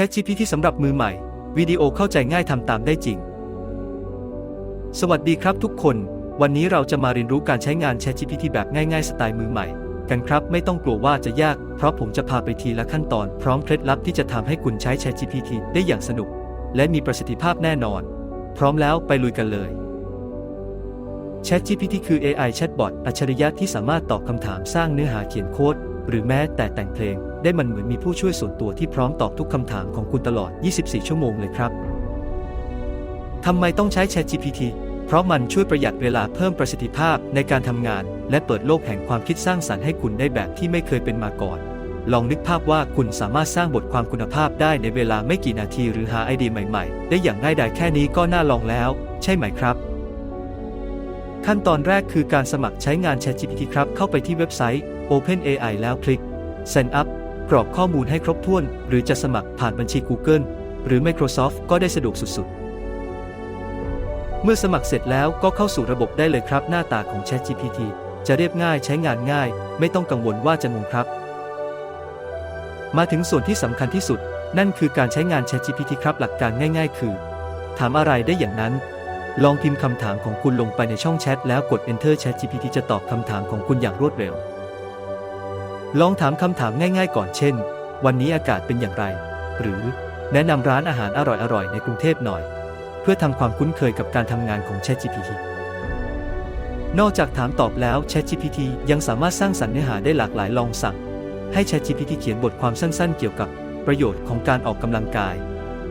ChatGPT สำหรับมือใหม่ วิดีโอเข้าใจง่ายทำตามได้จริง สวัสดีครับทุกคน วันนี้เราจะมาเรียนรู้การใช้งาน ChatGPT แบบง่ายๆ สไตล์มือใหม่ กันครับ ไม่ต้องกลัวว่าจะยาก เพราะผมจะพาไปทีละขั้นตอน พร้อมเคล็ดลับที่จะทำให้คุณใช้ ChatGPT ได้อย่างสนุก และมีประสิทธิภาพแน่นอน พร้อมแล้วไปลุยกันเลย ChatGPT คือ AI chatbot อัจฉริยะที่สามารถตอบคำถามสร้างเนื้อหาเขียนโค้ด หรือแม้แต่แต่งเพลง ได้มันเหมือนมีผู้ช่วยส่วนตัวที่พร้อมตอบทุกคำถามของคุณตลอด 24 ชั่วโมงเลยครับทำไมต้องใช้ ChatGPT เพราะมันช่วยประหยัดเวลาเพิ่มประสิทธิภาพในการทำงาน และเปิดโลกแห่งความคิดสร้างสรรค์ให้คุณได้แบบที่ไม่เคยเป็นมาก่อน ลองนึกภาพว่าคุณสามารถสร้างบทความคุณภาพได้ในเวลาไม่กี่นาทีหรือหาไอเดียใหม่ ๆ ได้อย่างง่ายดายแค่นี้ก็น่าลองแล้ว ใช่ไหมครับ ขั้นตอนแรกคือการสมัครใช้งาน ChatGPT ครับ เข้าไปที่เว็บไซต์ OpenAI แล้วคลิก Sign up กรอกข้อมูลให้ครบถ้วน หรือจะสมัครผ่านบัญชี Google หรือ Microsoft ก็ได้สะดวกสุดๆ เมื่อสมัครเสร็จแล้วก็เข้าสู่ระบบได้เลยครับ หน้าตาของ ChatGPT จะเรียบง่ายใช้งานง่าย ไม่ต้องกังวลว่าจะงงครับ มาถึงส่วนที่สำคัญที่สุด นั่นคือการใช้งาน ChatGPT ครับหลักการง่าย ๆ คือ ถามอะไรได้อย่างนั้น ลองพิมพ์คำถามของคุณลงไปในช่องแชทแล้วกด Enter ChatGPT จะตอบคำถามของคุณอย่างรวดเร็ว ลองถามคำถามง่ายๆ ก่อนเช่น วันนี้อากาศเป็นอย่างไร หรือแนะนำร้านอาหารอร่อยๆ ในกรุงเทพหน่อย เพื่อทำความคุ้นเคยกับการทำงานของ ChatGPT นอกจากถามตอบแล้ว ChatGPT ยังสามารถสร้างสรรค์เนื้อหาได้หลากหลายลองสั่ง ให้ ChatGPT เขียนบทความสั้นๆ เกี่ยวกับประโยชน์ของการออกกำลังกาย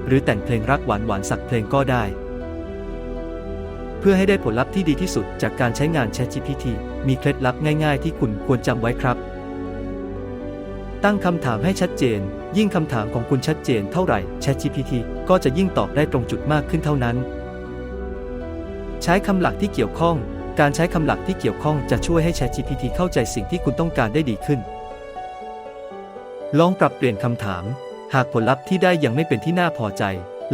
หรือแต่งเพลงรักหวานๆสักเพลงก็ได้ เพื่อให้ได้ผลลัพธ์ที่ดีที่สุดจากการใช้งาน ChatGPT มีเคล็ดลับง่ายๆ ที่คุณควรจำไว้ครับ ตั้งคำถามให้ชัดเจน ยิ่งคำถามของคุณชัดเจนเท่าไหร่ ChatGPT ก็จะยิ่งตอบได้ตรงจุดมากขึ้นเท่านั้น ใช้คำหลักที่เกี่ยวข้อง การใช้คำหลักที่เกี่ยวข้องจะช่วยให้ ChatGPT เข้าใจสิ่งที่คุณต้องการได้ดีขึ้น ลองปรับเปลี่ยนคำถาม หากผลลัพธ์ที่ได้ยังไม่เป็นที่น่าพอใจ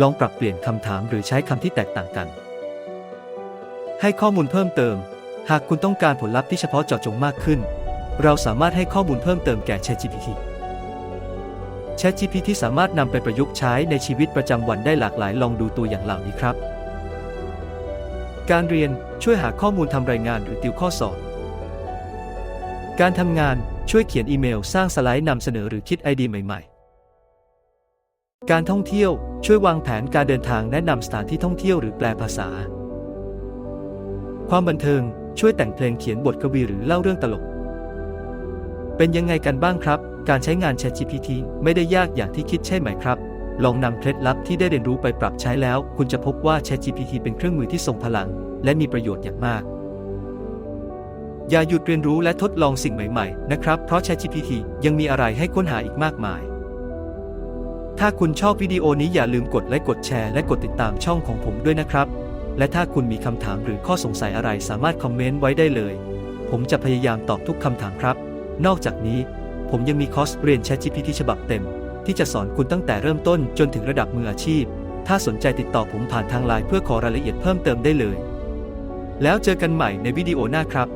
ลองปรับเปลี่ยนคำถามหรือใช้คำที่แตกต่างกัน ให้ข้อมูลเพิ่มเติม หากคุณต้องการผลลัพธ์ที่เฉพาะเจาะจงมากขึ้น เราสามารถให้ข้อมูลเพิ่มเติมแก่ ChatGPT ChatGPT สามารถนำไปประยุกต์ใช้ในชีวิตประจำวันได้หลากหลายลองดูตัวอย่างเหล่านี้ครับ การเรียนช่วยหาข้อมูลทำรายงานหรือติวข้อสอบ การทำงานช่วยเขียนอีเมล สร้างสไลด์นำเสนอหรือคิดไอเดียใหม่ ๆ การท่องเที่ยวช่วยวางแผนการเดินทางแนะนำสถานที่ท่องเที่ยวหรือแปลภาษา ความบันเทิงช่วยแต่งเพลงเขียนบทกวีหรือเล่าเรื่องตลก เป็นยังไงกันบ้างครับ การใช้งาน ChatGPT ไม่ได้ยากอย่างที่คิดใช่ไหมครับ ลองนำเคล็ดลับที่ได้เรียนรู้ไปปรับใช้แล้ว คุณจะพบว่า ChatGPT เป็นเครื่องมือที่ทรงพลัง และมีประโยชน์อย่างมาก อย่าหยุดเรียนรู้และทดลองสิ่งใหม่ๆ นะครับ เพราะ ChatGPT ยังมีอะไรให้ค้นหาอีกมากมาย ถ้าคุณชอบวิดีโอนี้อย่าลืมกดไลค์กดแชร์และกดติดตามช่องของผมด้วยนะครับ และถ้าคุณมีคำถามหรือข้อสงสัยอะไรสามารถคอมเมนต์ไว้ได้เลย ผมจะพยายามตอบทุกคำถามครับ นอกจากนี้ ผมยังมีคอร์สเรียน ChatGPT ฉบับเต็ม ที่จะสอนคุณตั้งแต่เริ่มต้นจนถึงระดับมืออาชีพ ถ้าสนใจติดต่อผมผ่านทางไลน์เพื่อขอรายละเอียดเพิ่มเติมได้เลย แล้วเจอกันใหม่ในวิดีโอหน้าครับ